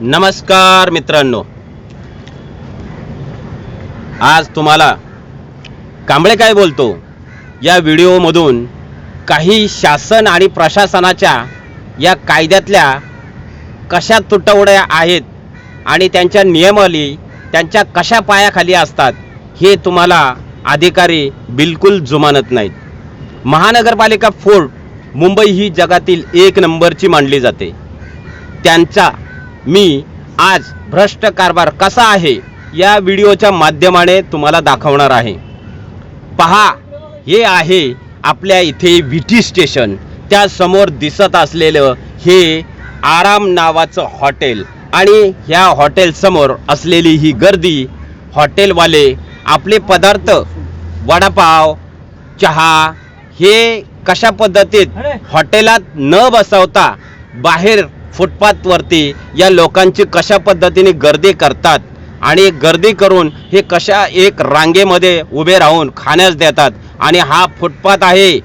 नमस्कार मित्रांनो. आज तुम्हाला कांबळे काय बोलतो? या व्हिडिओमधून काही शासन आणि प्रशासनाच्या या कायद्यातल्या कशा तुटवड्या आहेत आणि त्यांच्या नियमावली त्यांच्या कशा पायाखाली असतात हे तुम्हाला अधिकारी बिलकुल जुमानत नाहीत. महानगरपालिका फोर्ट मुंबई ही जगातील एक नंबरची मानली जाते. त्यांचा मी आज भ्रष्ट कारभार कसा आहे या व्हिडिओच्या माध्यमाने तुम्हाला दाखवणार आहे. पहा हे आहे आपल्या इथे व्ही टी स्टेशन त्यासमोर दिसत असलेलं हे आराम नावाचं हॉटेल आणि ह्या हॉटेलसमोर असलेली ही गर्दी हॉटेलवाले आपले पदार्थ वडापाव चहा हे कशा पद्धतीत हॉटेलात न बसवता बाहेर फुटपाथवरती या लोकांची कशा पद्धतीने गर्दी करतात आणि गर्दी करून हे कशा एक रांगेमध्ये उभे राहून खाण्यास देतात आणि हा फुटपाथ आहे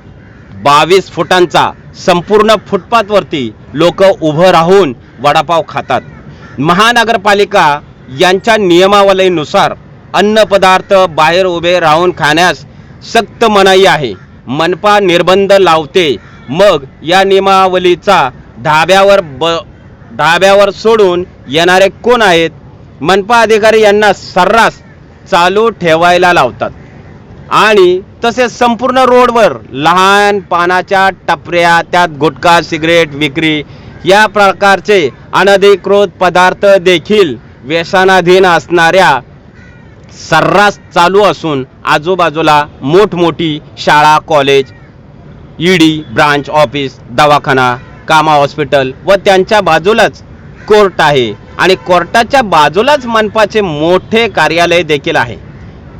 बावीस फुटांचा. संपूर्ण फुटपाथवरती लोक उभं राहून वडापाव खातात. महानगरपालिका यांच्या नियमावलीनुसार अन्नपदार्थ बाहेर उभे राहून खाण्यास सक्त मनाई आहे. मनपा निर्बंध लावते. मग या नियमावलीचा ढाब्यावर ब ढाब्यावर सोडून येणारे कोण आहेत? मनपा अधिकारी यांना सर्रास चालू ठेवायला लावतात. आणि तसेच संपूर्ण रोडवर लहान पानाच्या टपऱ्या त्यात गुटखा सिगरेट विक्री या प्रकारचे अनधिकृत पदार्थ देखील व्यसनाधीन असणाऱ्या सर्रास चालू असून आजूबाजूला मोठमोठी शाळा कॉलेज ईडी ब्रांच ऑफिस दवाखाना कामा हॉस्पिटल व त्यांच्या बाजूलाच कोर्ट आहे. आणि कोर्टाच्या बाजूलाच मनपाचे मोठे कार्यालय देखील आहे.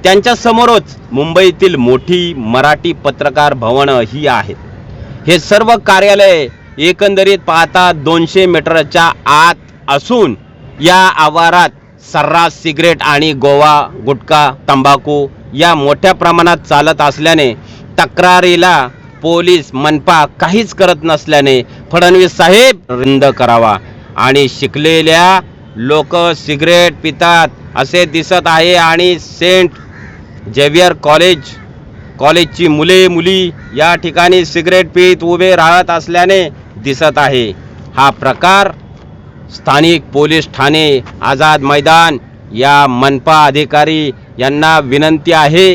त्यांच्या समोरच मुंबईतील मोठी मराठी पत्रकार भवनं ही आहेत हे सर्व कार्यालय एकंदरीत पाहता दोनशे मीटरच्या आत असून या आवारात सर्रास सिगरेट आणि गोवा गुटखा तंबाखू या मोठ्या प्रमाणात चालत असल्याने तक्रारीला पोलीस मनपा काहीच करत नसल्याने फडणवीस साहेब रुंद करावा. आणि शिकलेल्या लोक सिगरेट पितात असे दिसत आहे आणि सेंट जेवियर कॉलेज कॉलेजची मुले मुली या ठिकाणी सिगरेट पीत उभे राहत असल्याने दिसत आहे. हा प्रकार स्थानिक पोलीस ठाणे आझाद मैदान या मनपा अधिकारी यांना विनंती आहे.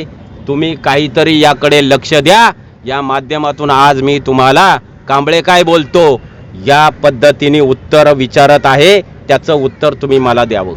तुम्ही काहीतरी याकडे लक्ष द्या. या माध्यमातून आज मी तुम्हाला कांबळे काय बोलतो या पद्धतीने उत्तर विचारत आहे. त्याचं उत्तर तुम्ही मला द्यावं.